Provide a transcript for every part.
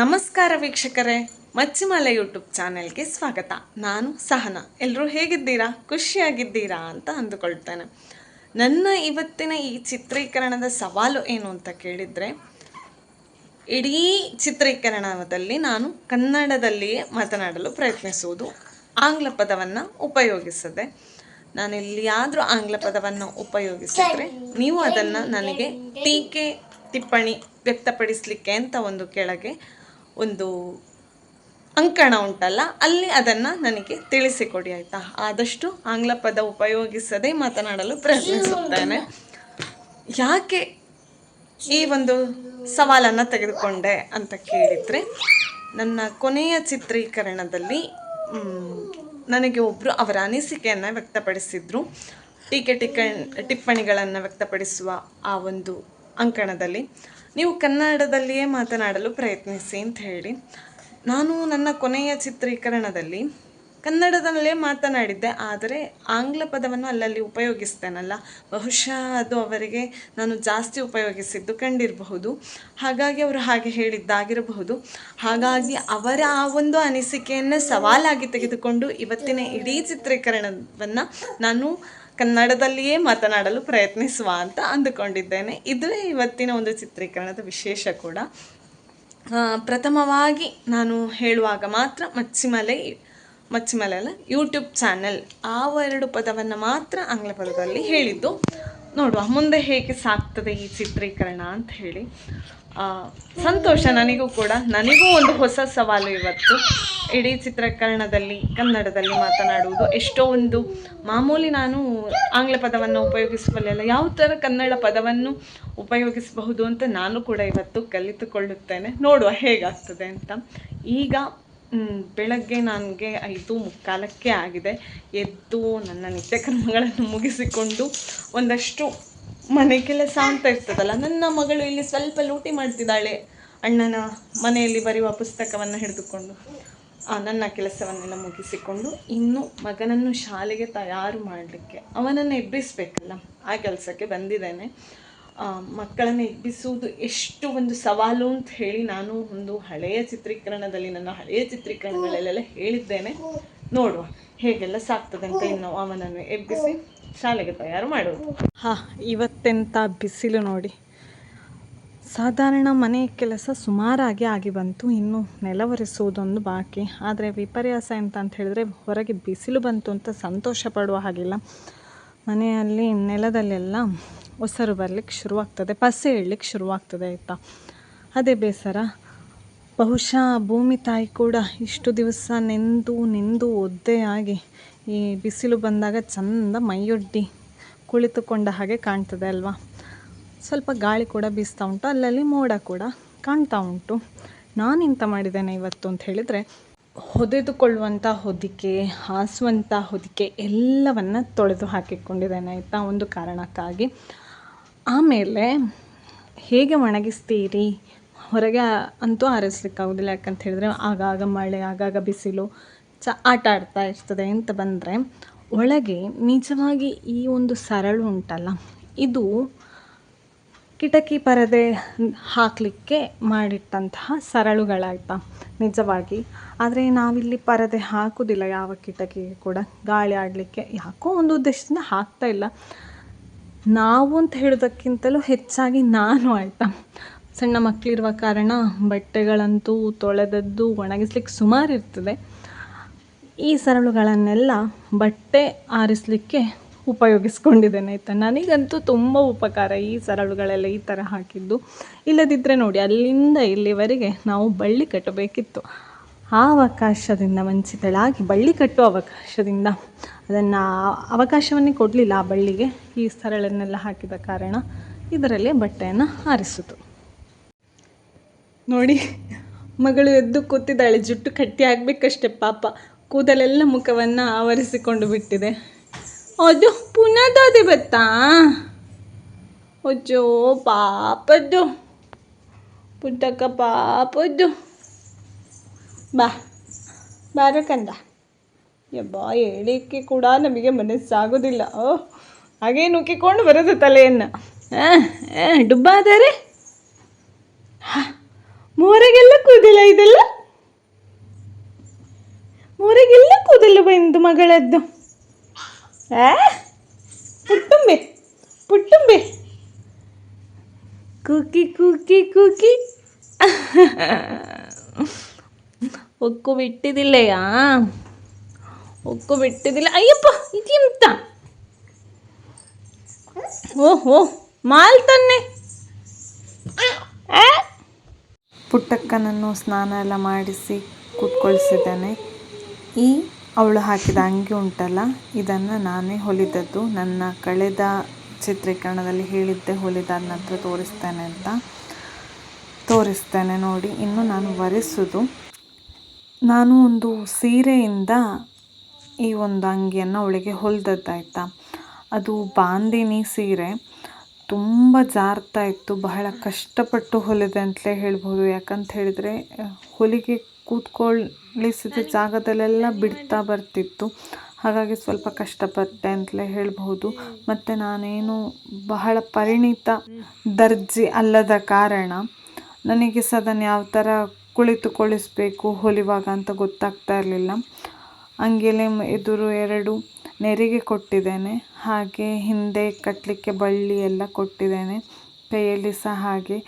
ನಮಸ್ಕಾರ ವೀಕ್ಷಕರೇ, ಮಚ್ಚಿಮಲೆ ಯೂಟ್ಯೂಬ್ ಚಾನೆಲ್ಗೆ ಸ್ವಾಗತ. ನಾನು ಸಹನ. ಎಲ್ಲರೂ ಹೇಗಿದ್ದೀರಾ? ಖುಷಿಯಾಗಿದ್ದೀರಾ ಅಂತ ಅಂದುಕೊಳ್ತೇನೆ. ನನ್ನ ಇವತ್ತಿನ ಈ ಚಿತ್ರೀಕರಣದ ಸವಾಲು ಏನು ಅಂತ ಕೇಳಿದರೆ, ಇಡೀ ಚಿತ್ರೀಕರಣದಲ್ಲಿ ನಾನು ಕನ್ನಡದಲ್ಲಿಯೇ ಮಾತನಾಡಲು ಪ್ರಯತ್ನಿಸುವುದು ಆಂಗ್ಲ ಪದವನ್ನು ಉಪಯೋಗಿಸದೆ. ನಾನು ಎಲ್ಲಿಯಾದರೂ ಆಂಗ್ಲ ಪದವನ್ನು ಉಪಯೋಗಿಸಿದರೆ ನೀವು ಅದನ್ನು ನನಗೆ ಟೀಕೆ ಟಿಪ್ಪಣಿ ವ್ಯಕ್ತಪಡಿಸಲಿಕ್ಕೆ ಅಂತ ಒಂದು ಕೆಳಗೆ ಒಂದು ಅಂಕಣ ಉಂಟಲ್ಲ, ಅಲ್ಲಿ ಅದನ್ನು ನನಗೆ ತಿಳಿಸಿಕೊಡಿ ಆಯಿತಾ? ಆದಷ್ಟು ಆಂಗ್ಲ ಪದ ಉಪಯೋಗಿಸದೆ ಮಾತನಾಡಲು ಪ್ರಯತ್ನಿಸುತ್ತೇನೆ. ಯಾಕೆ ಈ ಒಂದು ಸವಾಲನ್ನು ತೆಗೆದುಕೊಂಡೆ ಅಂತ ಕೇಳಿದರೆ, ನನ್ನ ಕೊನೆಯ ಚಿತ್ರೀಕರಣದಲ್ಲಿ ನನಗೆ ಒಬ್ಬರು ಅವರ ಅನಿಸಿಕೆಯನ್ನು ವ್ಯಕ್ತಪಡಿಸಿದರು. ಟೀಕೆ ಟಿಕ್ಕ ಟಿಪ್ಪಣಿಗಳನ್ನು ವ್ಯಕ್ತಪಡಿಸುವ ಆ ಒಂದು ಅಂಕಣದಲ್ಲಿ. ನೀವು ಕನ್ನಡದಲ್ಲಿಯೇ ಮಾತನಾಡಲು ಪ್ರಯತ್ನಿಸಿ ಅಂತ ಹೇಳಿ. ನಾನು ನನ್ನ ಕೊನೆಯ ಚಿತ್ರೀಕರಣದಲ್ಲಿ ಕನ್ನಡದಲ್ಲೇ ಮಾತನಾಡಿದ್ದೆ, ಆದರೆ ಆಂಗ್ಲ ಪದವನ್ನು ಅಲ್ಲಲ್ಲಿ ಉಪಯೋಗಿಸ್ತೇನಲ್ಲ. ಬಹುಶಃ ಅದು ಅವರಿಗೆ ನಾನು ಜಾಸ್ತಿ ಉಪಯೋಗಿಸಿದ್ದು ಕಂಡಿರಬಹುದು. ಹಾಗಾಗಿ ಅವರು ಹಾಗೆ ಹೇಳಿದ್ದಾಗಿರಬಹುದು. ಹಾಗಾಗಿ ಅವರ ಆ ಒಂದು ಅನಿಸಿಕೆಯನ್ನು ಸವಾಲಾಗಿ ತೆಗೆದುಕೊಂಡು ಇವತ್ತಿನ ಇಡೀ ಚಿತ್ರೀಕರಣವನ್ನು ನಾನು ಕನ್ನಡದಲ್ಲಿಯೇ ಮಾತನಾಡಲು ಪ್ರಯತ್ನಿಸುವ ಅಂತ ಅಂದುಕೊಂಡಿದ್ದೇನೆ. ಇದುವೇ ಇವತ್ತಿನ ಒಂದು ಚಿತ್ರೀಕರಣದ ವಿಶೇಷ ಕೂಡ. ಪ್ರಥಮವಾಗಿ ನಾನು ಹೇಳುವಾಗ ಮಾತ್ರ ಮಚ್ಚಿಮಲೆ ಮಚ್ಚಿಮಲೆ ಅಲ್ಲ ಯೂಟ್ಯೂಬ್ ಚಾನೆಲ್, ಆ ಎರಡು ಪದವನ್ನು ಮಾತ್ರ ಆಂಗ್ಲ ಪದದಲ್ಲಿ ಹೇಳಿದ್ದು. ನೋಡುವ, ಮುಂದೆ ಹೇಗೆ ಸಾಕ್ತದೆ ಈ ಚಿತ್ರೀಕರಣ ಅಂತ ಹೇಳಿ. ಸಂತೋಷ, ನನಗೂ ಕೂಡ, ನನಗೂ ಒಂದು ಹೊಸ ಸವಾಲು ಇವತ್ತು. ಇಡೀ ಚಿತ್ರೀಕರಣದಲ್ಲಿ, ಕನ್ನಡದಲ್ಲಿ ಮಾತನಾಡುವುದು ಎಷ್ಟೋ ಒಂದು ಮಾಮೂಲಿ ನಾನು ಆಂಗ್ಲ ಪದವನ್ನು ಉಪಯೋಗಿಸುವಲ್ಲೆಲ್ಲ ಯಾವ ಥರ ಕನ್ನಡ ಪದವನ್ನು ಉಪಯೋಗಿಸಬಹುದು ಅಂತ ನಾನು ಕೂಡ ಇವತ್ತು ಕಲಿತುಕೊಳ್ಳುತ್ತೇನೆ. ನೋಡುವ ಹೇಗಾಗ್ತದೆ ಅಂತ. ಈಗ ಬೆಳಗ್ಗೆ ನನಗೆ ಐದು ಮುಕ್ಕಾಲಕ್ಕೆ ಆಗಿದೆ. ಎದ್ದು ನನ್ನ ನಿತ್ಯ ಕರ್ಮಗಳನ್ನು ಮುಗಿಸಿಕೊಂಡು ಒಂದಷ್ಟು ಮನೆ ಕೆಲಸ ಅಂತ ಇರ್ತದಲ್ಲ, ನನ್ನ ಮಗಳು ಇಲ್ಲಿ ಸ್ವಲ್ಪ ಲೂಟಿ ಮಾಡ್ತಿದ್ದಾಳೆ ಅಣ್ಣನ ಮನೆಯಲ್ಲಿ ಬರೆಯುವ ಪುಸ್ತಕವನ್ನು ಹಿಡಿದುಕೊಂಡು. ನನ್ನ ಕೆಲಸವನ್ನೆಲ್ಲ ಮುಗಿಸಿಕೊಂಡು ಇನ್ನು ಮಗನನ್ನು ಶಾಲೆಗೆ ತಯಾರು ಮಾಡಲಿಕ್ಕೆ ಅವನನ್ನು ಎಬ್ಬಿಸಬೇಕಲ್ಲ, ಆ ಕೆಲಸಕ್ಕೆ ಬಂದಿದ್ದೇನೆ. ಮಕ್ಕಳನ್ನು ಎಬ್ಬಿಸುವುದು ಎಷ್ಟು ಒಂದು ಸವಾಲು ಅಂತ ಹೇಳಿ ನಾನು ಒಂದು ಹಳೆಯ ಚಿತ್ರೀಕರಣದಲ್ಲಿ, ನನ್ನ ಹಳೆಯ ಚಿತ್ರೀಕರಣಗಳಲ್ಲೆಲ್ಲ ಹೇಳಿದ್ದೇನೆ. ನೋಡುವ ಹೇಗೆಲ್ಲ ಸಾಕ್ತದೆ ಅಂತ ಇನ್ನು ಅವನನ್ನು ಎಬ್ಬಿಸಿ ಶಾಲೆಗೆ ತಯಾರು ಮಾಡುವುದು. ಹಾ ಇವತ್ತೆಂಥ ಬಿಸಿಲು ನೋಡಿ. ಸಾಧಾರಣ ಮನೆ ಕೆಲಸ ಸುಮಾರಾಗಿ ಆಗಿ ಬಂತು, ಇನ್ನು ನೆಲವರಿಸುವುದೊಂದು ಬಾಕಿ. ಆದರೆ ವಿಪರ್ಯಾಸ ಎಂತ ಅಂತ ಹೇಳಿದ್ರೆ ಹೊರಗೆ ಬಿಸಿಲು ಬಂತು ಅಂತ ಸಂತೋಷ ಪಡುವ ಹಾಗಿಲ್ಲ. ಮನೆಯಲ್ಲಿ ನೆಲದಲ್ಲೆಲ್ಲ ಒಸರು ಬರಲಿಕ್ಕೆ ಶುರುವಾಗ್ತದೆ, ಪಸೆ ಇಡ್ಲಿಕ್ಕೆ ಶುರುವಾಗ್ತದೆ ಆಯಿತಾ? ಅದೇ ಬೇಸರ. ಬಹುಶಃ ಭೂಮಿ ತಾಯಿ ಕೂಡ ಇಷ್ಟು ದಿವಸ ನೆಂದು ನೆಂದು ಒದ್ದೆಯಾಗಿ ಈ ಬಿಸಿಲು ಬಂದಾಗ ಚಂದ ಮೈಯೊಡ್ಡಿ ಕುಳಿತುಕೊಂಡ ಹಾಗೆ ಕಾಣ್ತದೆ ಅಲ್ವಾ? ಸ್ವಲ್ಪ ಗಾಳಿ ಕೂಡ ಬೀಸ್ತಾ ಉಂಟು, ಅಲ್ಲಲ್ಲಿ ಮೋಡ ಕೂಡ ಕಾಣ್ತಾ ಉಂಟು. ನಾನು ಎಂತ ಮಾಡಿದ್ದೇನೆ ಇವತ್ತು ಅಂತ ಹೇಳಿದರೆ ಹೊದೆದುಕೊಳ್ಳುವಂಥ ಹೊದಿಕೆ ಹಾಸುವಂಥ ಹೊದಿಕೆ ಎಲ್ಲವನ್ನು ತೊಳೆದು ಹಾಕಿಕೊಂಡಿದ್ದೇನೆ, ಆಯಿತಾ? ಒಂದು ಕಾರಣಕ್ಕಾಗಿ. ಆಮೇಲೆ ಹೇಗೆ ಒಣಗಿಸ್ತೀರಿ? ಹೊರಗೆ ಅಂತೂ ಆರಿಸ್ಲಿಕ್ಕಾಗೋದಿಲ್ಲ, ಯಾಕಂತ ಹೇಳಿದ್ರೆ ಆಗಾಗ ಮಳೆ, ಆಗಾಗ ಬಿಸಿಲು, ಚ, ಆಟ ಆಡ್ತಾ ಇರ್ತದೆ ಅಂತ ಬಂದರೆ, ಒಳಗೆ ನಿಜವಾಗಿ ಈ ಒಂದು ಸರಳು ಉಂಟಲ್ಲ, ಇದು ಕಿಟಕಿ ಪರದೆ ಹಾಕಲಿಕ್ಕೆ ಮಾಡಿಟ್ಟಂತಹ ಸರಳುಗಳಾಯ್ತಾ, ನಿಜವಾಗಿ. ಆದರೆ ನಾವಿಲ್ಲಿ ಪರದೆ ಹಾಕೋದಿಲ್ಲ ಯಾವ ಕಿಟಕಿಗೆ ಕೂಡ. ಗಾಳಿ ಆಡಲಿಕ್ಕೆ ಯಾಕೋ ಒಂದು ಉದ್ದೇಶದಿಂದ ಹಾಕ್ತಾ ಇಲ್ಲ. ನಾವು ಅಂತ ಹೇಳೋದಕ್ಕಿಂತಲೂ ಹೆಚ್ಚಾಗಿ ನಾನು ಆಯಿತಾ. ಸಣ್ಣ ಮಕ್ಕಳಿರುವ ಕಾರಣ ಬಟ್ಟೆಗಳಂತೂ ತೊಳೆದದ್ದು ಒಣಗಿಸ್ಲಿಕ್ಕೆ ಸುಮಾರು ಇರ್ತದೆ. ಈ ಸರಳುಗಳನ್ನೆಲ್ಲ ಬಟ್ಟೆ ಆರಿಸಲಿಕ್ಕೆ ಉಪಯೋಗಿಸ್ಕೊಂಡಿದ್ದೇನೆ ಆಯಿತಾ? ನನಗಂತೂ ತುಂಬ ಉಪಕಾರ ಈ ಸರಳುಗಳೆಲ್ಲ ಈ ಥರ ಹಾಕಿದ್ದು. ಇಲ್ಲದಿದ್ದರೆ ನೋಡಿ, ಅಲ್ಲಿಂದ ಇಲ್ಲಿವರೆಗೆ ನಾವು ಬಳ್ಳಿ ಕಟ್ಟಬೇಕಿತ್ತು. ಆ ಅವಕಾಶದಿಂದ ವಂಚಿತಳಾಗಿ ಬಳ್ಳಿ ಕಟ್ಟುವ ಅವಕಾಶದಿಂದ ಅದನ್ನು ಅವಕಾಶವನ್ನೇ ಕೊಡಲಿಲ್ಲ ಆ ಬಳ್ಳಿಗೆ. ಈ ಸರಳನ್ನೆಲ್ಲ ಹಾಕಿದ ಕಾರಣ ಇದರಲ್ಲೇ ಬಟ್ಟೆಯನ್ನು ಆರಿಸಿತು. ನೋಡಿ, ಮಗಳು ಎದ್ದು ಕೂತಿದ್ದಾಳೆ, ಜುಟ್ಟು ಕಟ್ಟಿ ಆಗಬೇಕಷ್ಟೆ ಪಾಪ. ಕೂದಲೆಲ್ಲ ಮುಖವನ್ನು ಆವರಿಸಿಕೊಂಡು ಬಿಟ್ಟಿದೆ. ಅದು ಪುನಃ ಬತ್ತಾ ಅಜ್ಜೋ, ಪಾಪದ್ದು. ಪುಟ್ಟಕ್ಕ ಪಾಪದ್ದು. ಬಾ ಬಾರಕಂದ ಯಬ್ಬಾ ಹೇಳಿಕೆ ಕೂಡ ನಮಗೆ ಮನಸ್ಸಾಗೋದಿಲ್ಲ. ಓ, ಹಾಗೇ ನುಗ್ಗಿಕೊಂಡು ಬರೋದು ತಲೆಯನ್ನು. ಡುಬ್ಬಾದರೆ? ಮೂರಗೆಲ್ಲ ಕೂದಿಲ್ಲ ಇದೆಲ್ಲ? ಮೂರಗೆಲ್ಲ ಕೂದಲು ಬಂದು ಮಗಳದ್ದು. ಪುಟ್ಟುಂಬೆ ಪುಟ್ಟುಂಬೆ. ಕುಕಿ ಕುಕಿ ಕುಕಿ. ಒಕ್ಕು ಬಿಟ್ಟಿದ್ದಿಲ್ಲಯ್ಯ ಒಕ್ಕು ಬಿಟ್ಟಿದಿಲ್ಲ ಅಯ್ಯಪ್ಪ ಇದೆಂತ ಓಹೋ ಮಾಲ್ ತನ್ನೆ? ಪುಟ್ಟಕ್ಕನನ್ನು ಸ್ನಾನ ಎಲ್ಲ ಮಾಡಿಸಿ ಕೂತ್ಕೊಳಿಸಿದ್ದಾನೆ. ಈ ಅವಳು ಹಾಕಿದ ಅಂಗಿ ಉಂಟಲ್ಲ, ಇದನ್ನು ನಾನೇ ಹೊಲಿದದ್ದು. ನನ್ನ ಕಳೆದ ಚಿತ್ರೀಕರಣದಲ್ಲಿ ಹೇಳಿದ್ದೆ ಹೊಲಿದಾದ ನಂತರ ತೋರಿಸ್ತೇನೆ ಅಂತ. ತೋರಿಸ್ತೇನೆ ನೋಡಿ, ಇನ್ನು ನಾನು ಒರೆಸೋದು ನಾನು ಒಂದು ಸೀರೆಯಿಂದ ಈ ಒಂದು ಅಂಗಿಯನ್ನು ಅವಳಿಗೆ ಹೊಲಿದದ್ದಾಯ್ತಾ? ಅದು ಬಾಂದಿನಿ ಸೀರೆ. ತುಂಬ ಜಾರ್ತಾ ಇತ್ತು, ಬಹಳ ಕಷ್ಟಪಟ್ಟು ಹೊಲಿದೆ ಅಂತಲೇ ಹೇಳ್ಬೋದು. ಯಾಕಂತ ಹೇಳಿದರೆ ಹೊಲಿಗೆ ಕೂತ್ಕೊಳ್ಳಿಸಿದ ಜಾಗದಲ್ಲೆಲ್ಲ ಬಿಡ್ತಾ ಬರ್ತಿತ್ತು. ಹಾಗಾಗಿ ಸ್ವಲ್ಪ ಕಷ್ಟಪಟ್ಟೆ ಅಂತಲೇ ಹೇಳಬಹುದು. ಮತ್ತು ನಾನೇನು ಬಹಳ ಪರಿಣಿತ ದರ್ಜಿ ಅಲ್ಲದ ಕಾರಣ ನನಗೆ ಸದನ್ ಯಾವ ಥರ ಕುಳಿತುಕೊಳ್ಳಿಸ್ಬೇಕು, ಹೊಲಿವಾಗ ಅಂತ ಗೊತ್ತಾಗ್ತಾ ಇರಲಿಲ್ಲ. ಹಂಗೆಲೆ ಎದುರು ಎರಡು ನೆರಿಗೆ ಕೊಟ್ಟಿದ್ದೇನೆ. ಹಾಗೆ ಹಿಂದೆ ಕಟ್ಟಲಿಕ್ಕೆ ಬಳ್ಳಿ ಎಲ್ಲ ಕೊಟ್ಟಿದ್ದೇನೆ. ಕೈಯಲ್ಲಿ ಸಹ ಹಾಗೆ.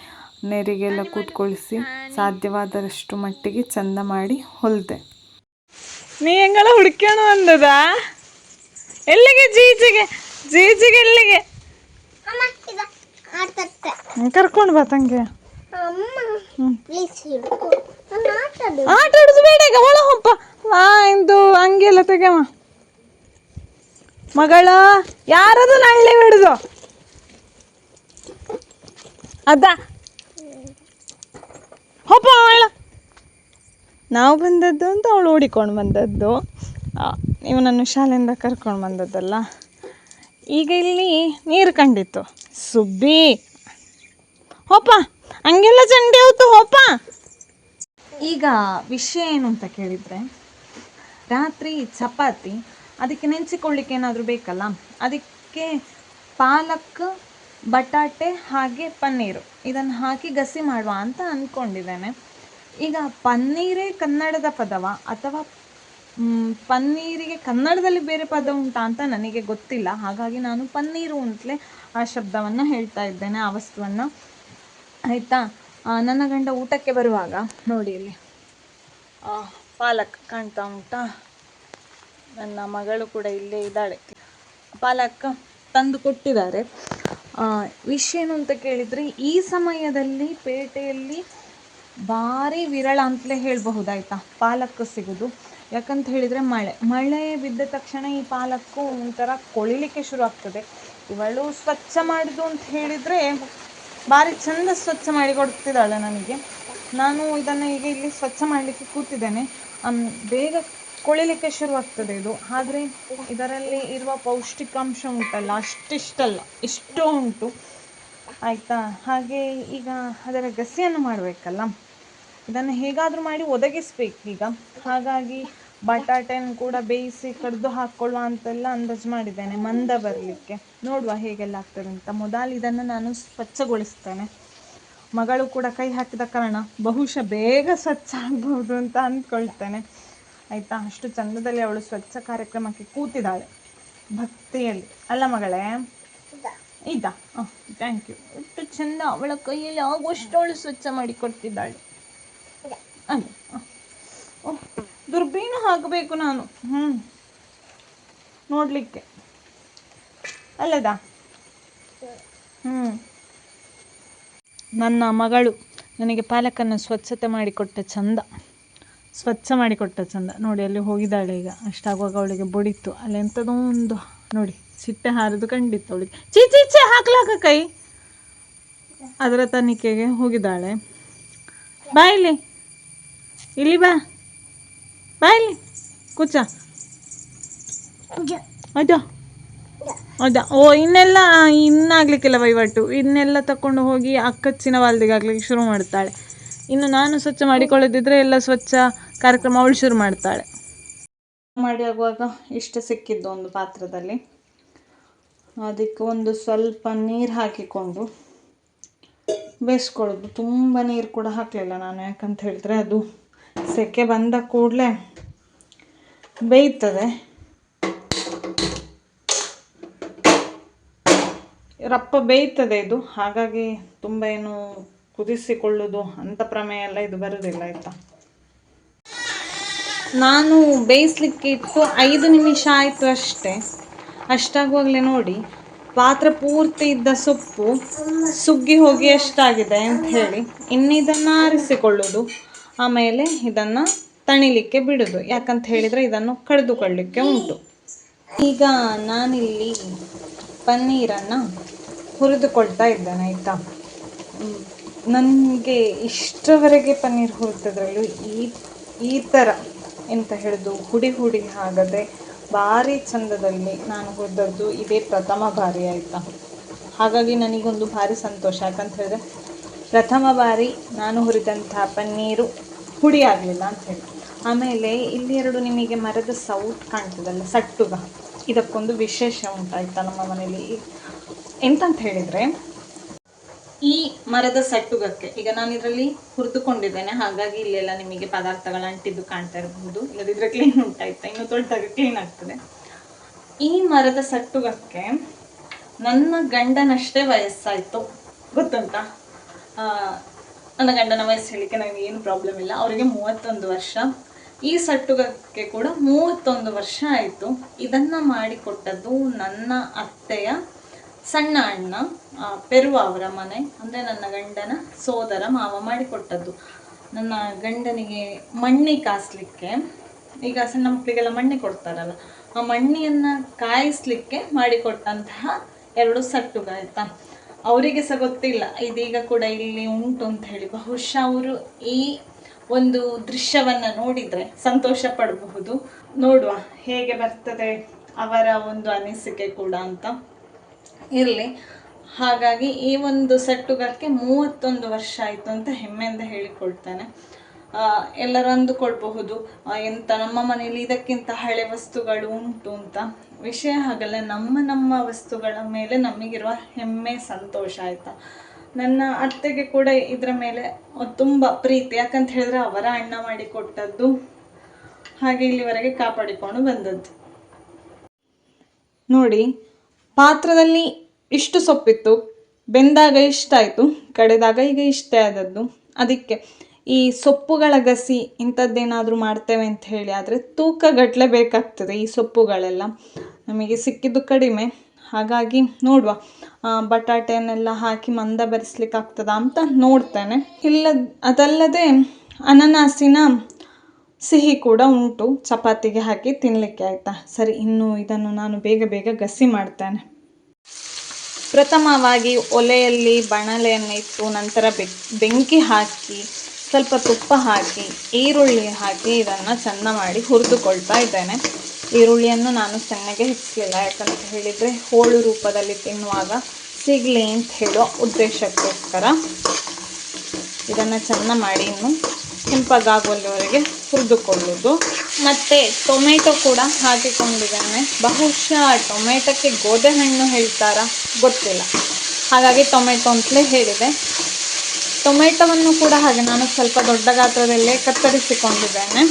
ನೆರಿಗೆಲ್ಲ ಕೂತ್ಕೊಳಿಸಿ ಸಾಧ್ಯವಾದಷ್ಟು ಮಟ್ಟಿಗೆ ಚಂದ ಮಾಡಿ ಹೊಲಿದೆ. ನೀ ಹೆಂಗಲ್ಲ ಹುಡ್ಕೋಣ ಅಂದದ? ಎಲ್ಲಿಗೆ ಜೀಜಿಗೆ? ಜೀಜಿಗೆ ಎಲ್ಲಿಗೆ? ಕರ್ಕೊಂಡು ಬಾ ತಂಗೆ. ಆಟ ಆಡುದು ಬೇಡ ಈಗ, ಒಳ ಹೊಪ್ಪ ವಾ ಇಂದು ಅಂಗಿ ಎಲ್ಲ ತೆಗೆವ ಮಗಳ, ಯಾರದು ನಳ್ಳಿ ಬಿಡುದು? ಅದ ಹೊಪ್ಪ ಅವಳ ನಾವು ಬಂದದ್ದು ಅಂತ ಅವಳು ಓಡಿಕೊಂಡು ಬಂದದ್ದು. ಇವನನ್ನು ಶಾಲೆಯಿಂದ ಕರ್ಕೊಂಡು ಬಂದದ್ದಲ್ಲ. ಈಗ ಇಲ್ಲಿ ನೀರು ಕಂಡಿತ್ತು. ಸುಬ್ಬಿ! ಹೋಪ ಹಂಗೆಲ್ಲ ಚಂಡಿ ಹೋತು ಹೋಪ ಈಗ ವಿಷಯ ಏನು ಅಂತ ಕೇಳಿದರೆ, ರಾತ್ರಿ ಚಪಾತಿ, ಅದಕ್ಕೆ ನೆಂಚಿಕೊಳ್ಳಿಕ್ಕೆ ಏನಾದರೂ ಬೇಕಲ್ಲ? ಅದಕ್ಕೆ ಪಾಲಕ್, ಬಟಾಟೆ ಹಾಗೆ ಪನ್ನೀರು. ಇದನ್ನು ಹಾಕಿ ಗಸಿ ಮಾಡುವ ಅಂತ ಅಂದ್ಕೊಂಡಿದ್ದೇನೆ. ಈಗ ಪನ್ನೀರೇ ಕನ್ನಡದ ಪದವ ಅಥವಾ ಪನ್ನೀರಿಗೆ ಕನ್ನಡದಲ್ಲಿ ಬೇರೆ ಪದ ಉಂಟಾ ಅಂತ ನನಗೆ ಗೊತ್ತಿಲ್ಲ. ಹಾಗಾಗಿ ನಾನು ಪನ್ನೀರು ಅಂತಲೇ ಆ ಶಬ್ದವನ್ನು ಹೇಳ್ತಾ ಇದ್ದೇನೆ, ಆ ವಸ್ತುವನ್ನು. ಆಯಿತಾ? ನನ್ನ ಗಂಡ ಊಟಕ್ಕೆ ಬರುವಾಗ, ನೋಡಿ ಇಲ್ಲಿ. ಪಾಲಕ್ ಕಾಣ್ತಾ ಉಂಟಾ. ನನ್ನ ಮಗಳು ಕೂಡ ಇಲ್ಲೇ ಇದ್ದಾಳೆ. ಪಾಲಕ್ ತಂದು ಕೊಟ್ಟಿದ್ದಾರೆ. ವಿಷಯ ಏನು ಅಂತ ಕೇಳಿದರೆ, ಈ ಸಮಯದಲ್ಲಿ ಪೇಟೆಯಲ್ಲಿ ಭಾರಿ ವಿರಳ ಅಂತಲೇ ಹೇಳಬಹುದಾಯ್ತಾ? ಪಾಲಕ್ ಸಿಗೋದು. ಯಾಕಂತ ಹೇಳಿದರೆ ಮಳೆ. ಮಳೆ ಬಿದ್ದ ತಕ್ಷಣ ಈ ಪಾಲಕ್ಕು ಒಂಥರ ಕೊಳಿಲಿಕ್ಕೆ ಶುರು ಆಗ್ತದೆ. ಇವಳು ಸ್ವಚ್ಛ ಮಾಡಿದು ಅಂತ ಹೇಳಿದರೆ ಭಾರಿ ಚಂದ ಸ್ವಚ್ಛ ಮಾಡಿ ಕೊಡ್ತಿದ್ದಾಳೆ ನನಗೆ. ನಾನು ಇದನ್ನು ಈಗ ಇಲ್ಲಿ ಸ್ವಚ್ಛ ಮಾಡಲಿಕ್ಕೆ ಕೂತಿದ್ದೇನೆ. ಬೇಗ ಕೊಳಿಲಿಕ್ಕೆ ಶುರುವಾಗ್ತದೆ ಇದು. ಆದರೆ ಇದರಲ್ಲಿ ಇರುವ ಪೌಷ್ಟಿಕಾಂಶ ಉಂಟಲ್ಲ, ಅಷ್ಟಿಷ್ಟಲ್ಲ. ಇಷ್ಟು ಉಂಟು. ಆಯಿತಾ? ಹಾಗೆ ಈಗ ಅದರ ಗಸಿಯನ್ನು ಮಾಡಬೇಕಲ್ಲ. ಇದನ್ನು ಹೇಗಾದರೂ ಮಾಡಿ ಒದಗಿಸ್ಬೇಕು ಈಗ. ಹಾಗಾಗಿ ಬಟಾಟೆನ ಕೂಡ ಬೇಯಿಸಿ ಕಡಿದು ಹಾಕ್ಕೊಳ್ಳುವ ಅಂತೆಲ್ಲ ಅಂದಾಜು ಮಾಡಿದ್ದೇನೆ ಮಂದ ಬರಲಿಕ್ಕೆ. ನೋಡುವ ಹೇಗೆಲ್ಲ ಆಗ್ತದೆ ಅಂತ. ಮೊದಲು ಇದನ್ನು ನಾನು ಸ್ವಚ್ಛಗೊಳಿಸ್ತೇನೆ. ಮಗಳು ಕೂಡ ಕೈ ಹಾಕಿದ ಕಾರಣ ಬಹುಶಃ ಬೇಗ ಸ್ವಚ್ಛ ಆಗ್ಬೋದು ಅಂತ ಅಂದ್ಕೊಳ್ತೇನೆ. ಆಯಿತಾ? ಅಷ್ಟು ಚಂದದಲ್ಲಿ ಅವಳು ಸ್ವಚ್ಛ ಕಾರ್ಯಕ್ರಮಕ್ಕೆ ಕೂತಿದ್ದಾಳೆ. ಭಕ್ತಿಯಲ್ಲಿ. ಅಲ್ಲ ಮಗಳೇ? ಇದ್ದ ಹಾಂ ಥ್ಯಾಂಕ್ ಯು ಎಷ್ಟು ಚೆಂದ. ಅವಳ ಕೈಯಲ್ಲಿ ಆಗುವಷ್ಟು ಅವಳು ಸ್ವಚ್ಛ ಮಾಡಿ ಅಲ್ಲ ಓಹ್ ದುರ್ಬೀನು ಹಾಕಬೇಕು ನಾನು. ಹ್ಞೂ ನೋಡಲಿಕ್ಕೆ. ಅಲ್ಲದ? ಹ್ಞೂ ನನ್ನ ಮಗಳು ನನಗೆ ಪಾಲಕನ್ನು ಸ್ವಚ್ಛತೆ ಮಾಡಿಕೊಟ್ಟ ಚಂದ. ಸ್ವಚ್ಛ ಮಾಡಿಕೊಟ್ಟ ಚಂದ. ನೋಡಿ, ಅಲ್ಲಿ ಹೋಗಿದ್ದಾಳೆ ಈಗ. ಅಷ್ಟಾಗುವಾಗ ಅವಳಿಗೆ ಬೊಡಿತು. ಅಲ್ಲಿ ಎಂಥದೋ ಒಂದು ನೋಡಿ, ಸಿಟ್ಟೆ ಹಾರದು ಕಂಡಿತ್ತು ಅವಳಿಗೆ. ಚೀಚಿ ಇಚ್ಛೆ ಹಾಕ್ಲಾಕ ಕೈ. ಅದರ ತನಿಖೆಗೆ ಹೋಗಿದ್ದಾಳೆ. ಬಾ ಇಲ್ಲಿ ಬಾ. ಬಾ ಇಲ್ಲಿ. ಕೂಚ ಆಯ್ತಾ? ಹೌದಾ? ಓ ಇನ್ನೆಲ್ಲ ಇನ್ನಾಗಲಿಕ್ಕಿಲ್ಲ ವಹಿವಾಟು ಇನ್ನೆಲ್ಲ ತಕೊಂಡು ಹೋಗಿ ಅಕ್ಕಚ್ಚಿನ ವಾಲ್ದಿಗೆ ಆಗ್ಲಿಕ್ಕೆ ಶುರು ಮಾಡ್ತಾಳೆ. ಇನ್ನು ನಾನು ಸ್ವಚ್ಛ ಮಾಡಿಕೊಳ್ಳದಿದ್ರೆ ಎಲ್ಲ ಸ್ವಚ್ಛ ಕಾರ್ಯಕ್ರಮ ಅವಳು ಶುರು ಮಾಡ್ತಾಳೆ. ಮಾಡಿ ಆಗುವಾಗ ಇಷ್ಟು ಸಿಕ್ಕಿದ್ದು ಒಂದು ಪಾತ್ರದಲ್ಲಿ. ಅದಕ್ಕೆ ಒಂದು ಸ್ವಲ್ಪ ನೀರು ಹಾಕಿಕೊಂಡು ಬೇಯಿಸ್ಕೊಳ್ಳೋದು ತುಂಬ ನೀರು ಕೂಡ ಹಾಕಲಿಲ್ಲ ನಾನು ಯಾಕಂತ ಹೇಳಿದ್ರೆ ಅದು ಸೆಕೆ ಬಂದ ಕೂಡಲೇ ಬೇಯ್ತದೆ. ರಪ್ಪ ಬೇಯ್ತದೆ ಇದು. ಹಾಗಾಗಿ ತುಂಬ ಏನು ಕುದಿಸಿಕೊಳ್ಳೋದು ಅಂತ ಪ್ರಮೇಯ ಎಲ್ಲ ಇದು ಬರೋದಿಲ್ಲ, ಆಯಿತಾ? ನಾನು ಬೇಯಿಸ್ಲಿಕ್ಕೆ ಇಟ್ಟು ಐದು ನಿಮಿಷ ಆಯಿತು ಅಷ್ಟೇ. ಅಷ್ಟಾಗುವಾಗಲೇ ನೋಡಿ, ಪಾತ್ರೆ ಪೂರ್ತಿ ಇದ್ದ ಸೊಪ್ಪು ಸುಗ್ಗಿ ಹೋಗಿ ಎಷ್ಟಾಗಿದೆ ಅಂತ ಹೇಳಿ. ಇನ್ನು ಇದನ್ನು ಆರಿಸಿಕೊಳ್ಳೋದು. ಆಮೇಲೆ ಇದನ್ನು ತಣಿಲಿಕ್ಕೆ ಬಿಡೋದು. ಯಾಕಂತ ಹೇಳಿದರೆ ಇದನ್ನು ಕಡಿದುಕೊಳ್ಳಿಕ್ಕೆ ಉಂಟು. ಈಗ ನಾನಿಲ್ಲಿ ಪನ್ನೀರನ್ನು ಹುರಿದುಕೊಳ್ತಾ ಇದ್ದೇನೆ, ಆಯಿತಾ? ನನಗೆ ಇಷ್ಟರವರೆಗೆ ಪನ್ನೀರ್ ಹುರಿದದ್ರಲ್ಲೂ ಈ ಈ ಥರ ಎಂತ ಹೇಳೋದು, ಹುಡಿ ಹುಡಿ ಆಗದೆ ಭಾರಿ ಚಂದದಲ್ಲಿ ನಾನು ಹುರಿದದ್ದು ಇದೇ ಪ್ರಥಮ ಬಾರಿ, ಆಯಿತಾ? ಹಾಗಾಗಿ ನನಗೊಂದು ಭಾರಿ ಸಂತೋಷ. ಯಾಕಂತ ಹೇಳಿದ್ರೆ ಪ್ರಥಮ ಬಾರಿ ನಾನು ಹುರಿದಂತಹ ಪನ್ನೀರು ಹುಡಿ ಆಗಲಿಲ್ಲ ಅಂತ ಹೇಳಿ ಆಮೇಲೆ ಇಲ್ಲಿ ಎರಡು ನಿಮಗೆ ಮರದ ಸೌಟ್ ಕಾಣ್ತದಲ್ಲ ಸಟ್ಟುಗ. ಇದಕ್ಕೊಂದು ವಿಶೇಷ ಉಂಟಾಯ್ತಾ ನಮ್ಮ ಮನೇಲಿ? ಎಂತಂತ ಹೇಳಿದರೆ, ಈ ಮರದ ಸಟ್ಟುಗಕ್ಕೆ, ಈಗ ನಾನು ಇದರಲ್ಲಿ ಹುರಿದುಕೊಂಡಿದ್ದೇನೆ, ಹಾಗಾಗಿ ಇಲ್ಲೆಲ್ಲ ನಿಮಗೆ ಪದಾರ್ಥಗಳು ಅಂಟಿದ್ದು ಕಾಣ್ತಾ ಇರಬಹುದು. ಇಲ್ಲದಿದ್ರೆ ಕ್ಲೀನ್ ಉಂಟಾಯ್ತಾ? ಇನ್ನು ತೊಳೆದಾಗ ಕ್ಲೀನ್ ಆಗ್ತದೆ. ಈ ಮರದ ಸಟ್ಟುಗಕ್ಕೆ ನನ್ನ ಗಂಡನಷ್ಟೇ ವಯಸ್ಸಾಯಿತು. ಗೊತ್ತುಂಟಾ? ನನ್ನ ಗಂಡನ ವಯಸ್ಸು ಹೇಳಿಕ್ಕೆ ನನಗೆ ಏನು ಪ್ರಾಬ್ಲಮ್ ಇಲ್ಲ. ಅವರಿಗೆ ಮೂವತ್ತೊಂದು ವರ್ಷ. ಈ ಸಟ್ಟುಗಕ್ಕೆ ಕೂಡ ಮೂವತ್ತೊಂದು ವರ್ಷ ಆಯಿತು. ಇದನ್ನು ಮಾಡಿಕೊಟ್ಟದ್ದು ನನ್ನ ಅತ್ತೆಯ ಸಣ್ಣ ಅಣ್ಣ ಪೆರುವ ಅವರ ಮನೆ. ಅಂದರೆ ನನ್ನ ಗಂಡನ ಸೋದರ ಮಾವ ಮಾಡಿಕೊಟ್ಟದ್ದು ನನ್ನ ಗಂಡನಿಗೆ ಮಣ್ಣಿ ಕಾಸಲಿಕ್ಕೆ. ಈಗ ಸಣ್ಣ ಮಕ್ಕಳಿಗೆಲ್ಲ ಮಣ್ಣಿ ಕೊಡ್ತಾರಲ್ಲ, ಆ ಮಣ್ಣಿಯನ್ನು ಕಾಯಿಸ್ಲಿಕ್ಕೆ ಮಾಡಿಕೊಟ್ಟಂತಹ ಎರಡು ಸಟ್ಟುಗ ಆಯ್ತಾ ಅವರಿಗೆ ಸಹ ಗೊತ್ತಿಲ್ಲ. ಇದೀಗ ಕೂಡ ಇಲ್ಲಿ ಉಂಟು ಅಂತ ಹೇಳಿ. ಬಹುಶಃ ಅವರು ಈ ಒಂದು ದೃಶ್ಯವನ್ನು ನೋಡಿದರೆ ಸಂತೋಷ ಪಡಬಹುದು. ನೋಡುವ ಹೇಗೆ ಬರ್ತದೆ ಅವರ ಒಂದು ಅನಿಸಿಕೆ ಕೂಡ ಅಂತ ಇರಲಿ. ಹಾಗಾಗಿ ಈ ಒಂದು ಸೆಟ್ಟುಗಾರಿಕೆ ಮೂವತ್ತೊಂದು ವರ್ಷ ಆಯಿತು ಅಂತ ಹೆಮ್ಮೆಯಿಂದ ಹೇಳಿಕೊಳ್ತೇನೆ ಎಲ್ಲರೂ ಅಂದುಕೊಳ್ಬಹುದು. ಎಂತ ನಮ್ಮ ಮನೆಯಲ್ಲಿ ಇದಕ್ಕಿಂತ ಹಳೆ ವಸ್ತುಗಳು ಉಂಟು ಅಂತ. ವಿಷಯ ಹಾಗಲ್ಲ, ನಮ್ಮ ನಮ್ಮ ವಸ್ತುಗಳ ಮೇಲೆ ನಮಗಿರುವ ಹೆಮ್ಮೆ, ಸಂತೋಷ ಆಯ್ತಾ? ನನ್ನ ಅತ್ತೆಗೆ ಕೂಡ ಇದರ ಮೇಲೆ ತುಂಬ ಪ್ರೀತಿ. ಯಾಕಂತ ಹೇಳಿದ್ರೆ ಅವರ ಅಣ್ಣ ಮಾಡಿಕೊಟ್ಟದ್ದು ಹಾಗೆ ಇಲ್ಲಿವರೆಗೆ ಕಾಪಾಡಿಕೊಂಡು ಬಂದದ್ದು. ನೋಡಿ, ಪಾತ್ರದಲ್ಲಿ ಇಷ್ಟು ಸೊಪ್ಪಿತ್ತು, ಬೆಂದಾಗ ಇಷ್ಟ ಆಯ್ತು ಕಡೆದಾಗ ಈಗ ಇಷ್ಟೇ ಆದದ್ದು. ಅದಕ್ಕೆ ಈ ಸೊಪ್ಪುಗಳ ಗಸಿ ಇಂಥದ್ದೇನಾದರೂ ಮಾಡ್ತೇವೆ ಅಂತ ಹೇಳಿ ಆದರೆ ತೂಕ ಗಟ್ಟಲೆ ಬೇಕಾಗ್ತದೆ ಈ ಸೊಪ್ಪುಗಳೆಲ್ಲ. ನಮಗೆ ಸಿಕ್ಕಿದ್ದು ಕಡಿಮೆ. ಹಾಗಾಗಿ ನೋಡುವ ಬಟಾಟೆಯನ್ನೆಲ್ಲ ಹಾಕಿ ಮಂದ ಬೆರೆಸ್ಲಿಕ್ಕೆ ಆಗ್ತದಾ ಅಂತ ನೋಡ್ತೇನೆ. ಇಲ್ಲ ಅದಲ್ಲದೆ ಅನನಾಸಿನ ಸಿಹಿ ಕೂಡ ಉಂಟು. ಚಪಾತಿಗೆ ಹಾಕಿ ತಿನ್ನಲಿಕ್ಕೆ ಆಯಿತಾ? ಸರಿ, ಇನ್ನು ಇದನ್ನು ನಾನು ಬೇಗ ಬೇಗ ಗಸಿ ಮಾಡ್ತೇನೆ. ಪ್ರಥಮವಾಗಿ ಒಲೆಯಲ್ಲಿ ಬಾಣಲೆಯನ್ನು ಇಟ್ಟು ನಂತರ ಬೆಂಕಿ ಹಾಕಿ ಸ್ವಲ್ಪ ತುಪ್ಪ ಹಾಕಿ, ಈರುಳ್ಳಿ ಹಾಕಿ ಇದನ್ನು ಚೆಂದ ಮಾಡಿ ಹುರಿದುಕೊಳ್ತಾ ಇದ್ದೇನೆ. ಈರುಳ್ಳಿಯನ್ನು ನಾನು ಸಣ್ಣಗೆ ಹೆಚ್ಚಲಿಲ್ಲ ಯಾಕಂತ ಹೇಳಿದರೆ ಹೋಳು ರೂಪದಲ್ಲಿ ತಿನ್ನುವಾಗ ಸಿಗಲಿ ಅಂತ ಹೇಳೋ ಉದ್ದೇಶಕ್ಕೋಸ್ಕರ. ಇದನ್ನು ಚೆಂದ ಮಾಡಿ ಇನ್ನು ಕೆಂಪಗಾಗುವಲ್ಲಿವರೆಗೆ ಹುರಿದುಕೊಳ್ಳೋದು ಮತ್ತು ಟೊಮೆಟೊ ಕೂಡ ಹಾಕಿಕೊಂಡಿದ್ದೇನೆ. ಬಹುಶಃ ಟೊಮೆಟೊಕ್ಕೆ ಗೋಧಿ ಹಣ್ಣು ಹೇಳ್ತಾರಾ? ಗೊತ್ತಿಲ್ಲ. ಹಾಗಾಗಿ ಟೊಮೆಟೊ ಅಂತಲೇ ಹೇಳಿದೆ. ಟೊಮೆಟೊವನ್ನು ಕೂಡ ಹಾಗೆ ನಾನು ಸ್ವಲ್ಪ ದೊಡ್ಡ ಗಾತ್ರದಲ್ಲೇ ಕತ್ತರಿಸಿಕೊಂಡಿದ್ದೇನೆ.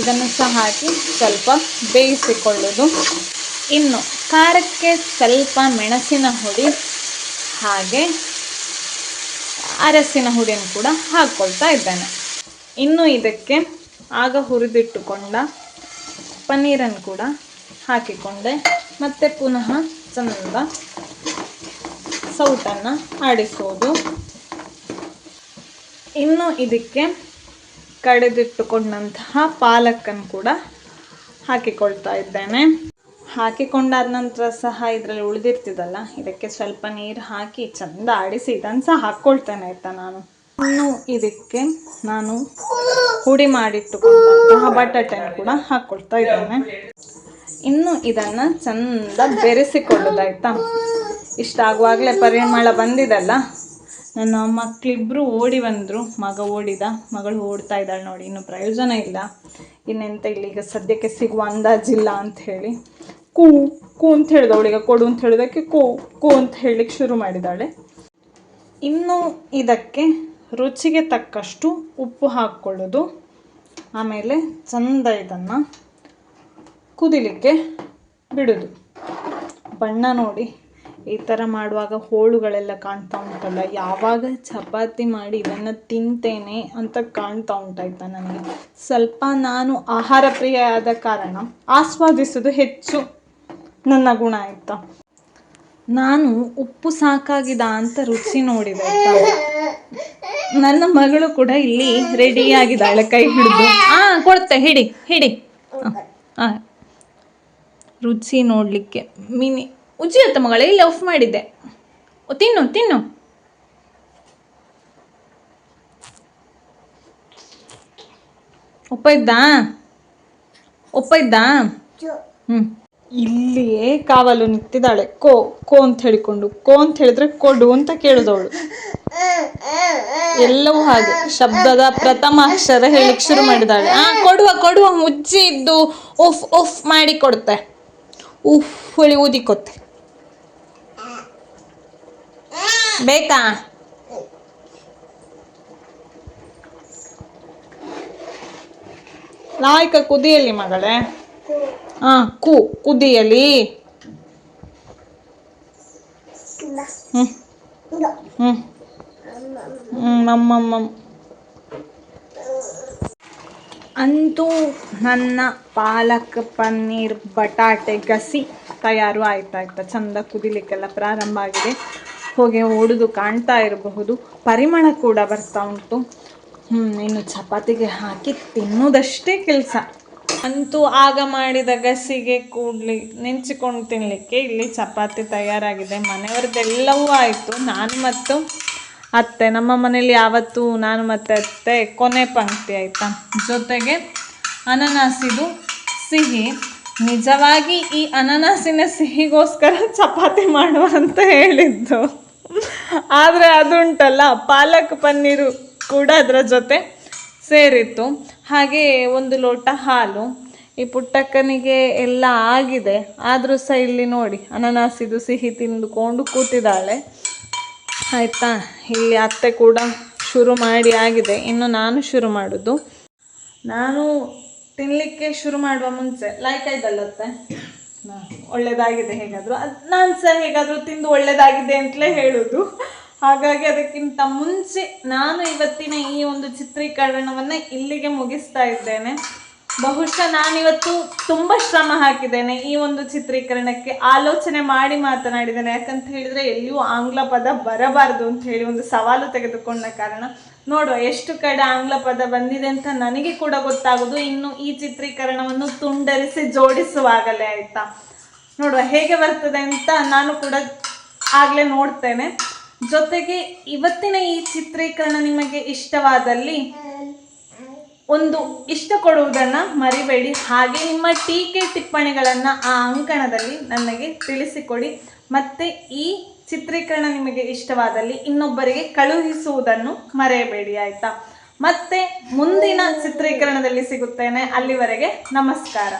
ಇದನ್ನು ಸಹ ಹಾಕಿ ಸ್ವಲ್ಪ ಬೇಯಿಸಿಕೊಳ್ಳೋದು. ಇನ್ನು ಖಾರಕ್ಕೆ ಸ್ವಲ್ಪ ಮೆಣಸಿನ ಹುಡಿ, ಹಾಗೆ ಅರಸಿನ ಹುಡಿಯನ್ನು ಕೂಡ ಹಾಕ್ಕೊಳ್ತಾ ಇದ್ದೇನೆ. ಇನ್ನು ಇದಕ್ಕೆ ಆಗ ಹುರಿದಿಟ್ಟುಕೊಂಡ ಪನ್ನೀರನ್ನು ಕೂಡ ಹಾಕಿಕೊಂಡೆ. ಮತ್ತೆ ಪುನಃ ಚಂದ ಸೌಟನ್ನು ಆಡಿಸೋದು. ಇನ್ನು ಇದಕ್ಕೆ ಕಡೆದಿಟ್ಟುಕೊಂಡಂತಹ ಪಾಲಕನ್ನು ಕೂಡ ಹಾಕಿಕೊಳ್ತಾ ಇದ್ದೇನೆ. ಹಾಕಿಕೊಂಡಾದ ನಂತರ ಸಹ ಇದರಲ್ಲಿ ಉಳಿದಿರ್ತಿದಲ್ಲ, ಇದಕ್ಕೆ ಸ್ವಲ್ಪ ನೀರು ಹಾಕಿ ಚಂದ ಆಡಿಸಿ ಇದನ್ನು ಸಹ ಹಾಕ್ಕೊಳ್ತೇನೆ ಆಯಿತಾ ನಾನು. ಇನ್ನು ಇದಕ್ಕೆ ನಾನು ಹುಡಿ ಮಾಡಿಟ್ಟುಕೊಂಡಂತಹ ಬಟಾಟೆಯನ್ನು ಕೂಡ ಹಾಕ್ಕೊಳ್ತಾ ಇದ್ದೇನೆ. ಇನ್ನು ಇದನ್ನು ಚಂದ ಬೆರೆಸಿಕೊಳ್ಳೋದಾಯ್ತಾ ಇಷ್ಟಾಗುವಾಗಲೇ ಪರಿಮಳ ಬಂದಿದಲ್ಲ ನನ್ನ ಮಕ್ಕಳಿಬ್ರು ಓಡಿ ಬಂದರು. ಮಗ ಓಡಿದ, ಮಗಳು ಓಡ್ತಾ ಇದ್ದಾಳೆ ನೋಡಿ, ಇನ್ನು ಪ್ರಯೋಜನ ಇಲ್ಲ. ಇನ್ನೆಂತ ಇಲ್ಲಿ ಸದ್ಯಕ್ಕೆ ಸಿಗುವ ಅಂದಾಜಿಲ್ಲ ಅಂತ ಹೇಳಿ ಕೂ ಕೂ ಅಂತ ಹೇಳಿದ ಅವಳಿಗೆ, ಕೊಡು ಅಂತ ಹೇಳಿದಕ್ಕೆ ಕೂ ಕೂ ಅಂತ ಹೇಳಲಿಕ್ಕೆ ಶುರು ಮಾಡಿದ್ದಾಳೆ. ಇನ್ನು ಇದಕ್ಕೆ ರುಚಿಗೆ ತಕ್ಕಷ್ಟು ಉಪ್ಪು ಹಾಕ್ಕೊಳ್ಳೋದು. ಆಮೇಲೆ ಚಂದ ಇದನ್ನು ಕುದಿಲಿಕ್ಕೆ ಬಿಡೋದು. ಬಣ್ಣ ನೋಡಿ ಈ ಥರ ಮಾಡುವಾಗ ಹೋಳುಗಳೆಲ್ಲ ಕಾಣ್ತಾ ಉಂಟಲ್ಲ, ಯಾವಾಗ ಚಪಾತಿ ಮಾಡಿ ಇದನ್ನು ತಿಂತೇನೆ ಅಂತ ಕಾಣ್ತಾ ಉಂಟಾಯ್ತಾ ನನಗೆ. ಸ್ವಲ್ಪ ನಾನು ಆಹಾರ ಪ್ರಿಯ ಆದ ಕಾರಣ ಆಸ್ವಾದಿಸೋದು ಹೆಚ್ಚು ನನ್ನ ಗುಣ ಆಯಿತಾ. ನಾನು ಉಪ್ಪು ಸಾಕಾಗಿದ ಅಂತ ರುಚಿ ನೋಡಿದೆ ನನ್ನ ಮಗಳು ಕೂಡ ಇಲ್ಲಿ ರೆಡಿ ಆಗಿದ್ದಾಳೆ ಕೈ ಹಿಡಿದು. ಆ, ಕೊಡ್ತೆ, ಹಿಡಿ ಹಿಡಿ. ಹಾ ರುಚಿ ನೋಡಲಿಕ್ಕೆ. ಮಿನಿ ಉಜ್ಜಿ ಅತ್ತ ಮಗಳೇ ಇಲ್ಲಿ ಆಫ್ ಮಾಡಿದ್ದೆ. ಓ, ತಿನ್ನು ತಿನ್ನು. ಉಪ್ಪ ಇದ್ದಾ? ಉಪ್ಪ ಇದ್ದಾ? ಹ್ಞೂ ಇಲ್ಲಿಯೇ ಕಾವಲು ನಿಂತಿದ್ದಾಳೆ. ಕೋ ಕೋ ಅಂತ ಹೇಳಿಕೊಂಡು. ಕೋ ಅಂತ ಹೇಳಿದ್ರೆ ಕೊಡು ಅಂತ ಕೇಳಿದವಳು. ಎಲ್ಲವೂ ಹಾಗೆ. ಶಬ್ದದ ಪ್ರಥಮ ಅಕ್ಷರ ಹೇಳಿಕ್ ಶುರು ಮಾಡಿದಾಳೆ ಆ ಕೊಡುವ ಕೊಡುವ. ಮುಜ್ಜಿ ಇದ್ದು ಉಫ್ ಉಫ್ ಮಾಡಿ ಕೊಡುತ್ತೆ. ಉಫ್ ಹೊಳಿ ಊದಿಕೊತ್ತೆ. ಬೇಕಾ? ಲಾಯ್ಕ ಕುದಿಯಲಿ ಮಗಳೇ. ಹಾ ಕು ಕುದಿಯಲಿ. ಹ್ಮ್. ಹ್ಮ್. ಹ್ಮ್ ಅಂತೂ ನನ್ನ ಪಾಲಕ್ ಪನ್ನೀರ್ ಬಟಾಟೆ ಗಸಿ ತಯಾರು ಆಯ್ತಾಯ್ತಾ. ಚಂದ ಕುದಿಲಿಕ್ಕೆಲ್ಲ ಪ್ರಾರಂಭ ಆಗಿದೆ. ಹೊಗೆ ಓಡುದು ಕಾಣ್ತಾ ಇರಬಹುದು. ಪರಿಮಳ ಕೂಡ ಬರ್ತಾ ಉಂಟು. ಇನ್ನು ಚಪಾತಿಗೆ ಹಾಕಿ ತಿನ್ನೋದಷ್ಟೇ ಕೆಲಸ. ಅಂತೂ ಆಗ ಮಾಡಿದ ಗಸಿಗೆ ಕೂಡ್ಲಿ ನೆಂಚಿಕೊಂಡು ತಿನ್ನಲಿಕ್ಕೆ ಇಲ್ಲಿ ಚಪಾತಿ ತಯಾರಾಗಿದೆ. ಮನೆಯವ್ರದ್ದೆಲ್ಲವೂ ಆಯಿತು. ನಾನು ಮತ್ತು ಅತ್ತೆ, ನಮ್ಮ ಮನೇಲಿ ಯಾವತ್ತು ನಾನು ಮತ್ತೆ ಅತ್ತೆ ಕೊನೆ ಪಂಕ್ತಿ ಆಯಿತಾ? ಜೊತೆಗೆ ಅನನಾಸಿದು ಸಿಹಿ. ನಿಜವಾಗಿ ಈ ಅನನಾಸಿನ ಸಿಹಿಗೋಸ್ಕರ ಚಪಾತಿ ಮಾಡುವ ಅಂತ ಹೇಳಿದ್ದು. ಆದರೆ ಅದುಂಟಲ್ಲ, ಪಾಲಕ್ ಪನ್ನೀರು ಕೂಡ ಅದರ ಜೊತೆ ಸೇರಿತ್ತು. ಹಾಗೆ ಒಂದು ಲೋಟ ಹಾಲು. ಈ ಪುಟ್ಟಕ್ಕನಿಗೆ ಎಲ್ಲ ಆಗಿದೆ. ಆದರೂ ಸಹ ಇಲ್ಲಿ ನೋಡಿ, ಅನನಾಸಿದು ಸಿಹಿ ತಿಂದುಕೊಂಡು ಕೂತಿದ್ದಾಳೆ. ಆಯಿತಾ? ಇಲ್ಲಿ ಅತ್ತೆ ಕೂಡ ಶುರು ಮಾಡಿ ಆಗಿದೆ. ಇನ್ನು ನಾನು ಶುರು ಮಾಡೋದು. ನಾನು ತಿನ್ನಲಿಕ್ಕೆ ಶುರು ಮಾಡುವ ಮುಂಚೆ ಲೈಕ್ ಆಯ್ತಲ್ಲ ಒಳ್ಳೇದಾಗಿದೆ ಹೇಗಾದರೂ. ಅದು ನಾನು ಸಹ ಹೇಗಾದರೂ ತಿಂದು ಒಳ್ಳೇದಾಗಿದೆ ಅಂತಲೇ ಹೇಳೋದು. ಹಾಗಾಗಿ ಅದಕ್ಕಿಂತ ಮುಂಚೆ ನಾನು ಇವತ್ತಿನ ಈ ಒಂದು ಚಿತ್ರೀಕರಣವನ್ನು ಇಲ್ಲಿಗೆ ಮುಗಿಸ್ತಾ ಇದ್ದೇನೆ. ಬಹುಶಃ ನಾನಿವತ್ತು ತುಂಬ ಶ್ರಮ ಹಾಕಿದ್ದೇನೆ ಈ ಒಂದು ಚಿತ್ರೀಕರಣಕ್ಕೆ. ಆಲೋಚನೆ ಮಾಡಿ ಮಾತನಾಡಿದ್ದೇನೆ. ಯಾಕಂತ ಹೇಳಿದ್ರೆ ಎಲ್ಲಿಯೂ ಆಂಗ್ಲ ಪದ ಬರಬಾರದು ಅಂತ ಹೇಳಿ ಒಂದು ಸವಾಲು ತೆಗೆದುಕೊಂಡ ಕಾರಣ. ನೋಡುವ ಎಷ್ಟು ಕಡೆ ಆಂಗ್ಲ ಪದ ಬಂದಿದೆ ಅಂತ ನನಗೆ ಕೂಡ ಗೊತ್ತಾಗೋದು. ಇನ್ನು ಈ ಚಿತ್ರೀಕರಣವನ್ನು ತುಂಡರಿಸಿ ಜೋಡಿಸುವಾಗಲೇ ಆಯ್ತಾ? ನೋಡುವ, ಹೇಗೆ ಬರ್ತದೆ ಅಂತ ನಾನು ಕೂಡ ಆಗಲೇ ನೋಡ್ತೇನೆ. ಜೊತೆಗೆ ಇವತ್ತಿನ ಈ ಚಿತ್ರೀಕರಣ ನಿಮಗೆ ಇಷ್ಟವಾದಲ್ಲಿ ಒಂದು ಇಷ್ಟ ಕೊಡುವುದನ್ನು ಮರಿಬೇಡಿ. ಹಾಗೆ ನಿಮ್ಮ ಟೀಕೆ ಟಿಪ್ಪಣಿಗಳನ್ನು ಆ ಅಂಕಣದಲ್ಲಿ ನನಗೆ ತಿಳಿಸಿಕೊಡಿ. ಮತ್ತು ಈ ಚಿತ್ರೀಕರಣ ನಿಮಗೆ ಇಷ್ಟವಾದಲ್ಲಿ ಇನ್ನೊಬ್ಬರಿಗೆ ಕಳುಹಿಸುವುದನ್ನು ಮರೆಯಬೇಡಿ ಆಯಿತಾ? ಮತ್ತೆ ಮುಂದಿನ ಚಿತ್ರೀಕರಣದಲ್ಲಿ ಸಿಗುತ್ತೇನೆ. ಅಲ್ಲಿವರೆಗೆ ನಮಸ್ಕಾರ.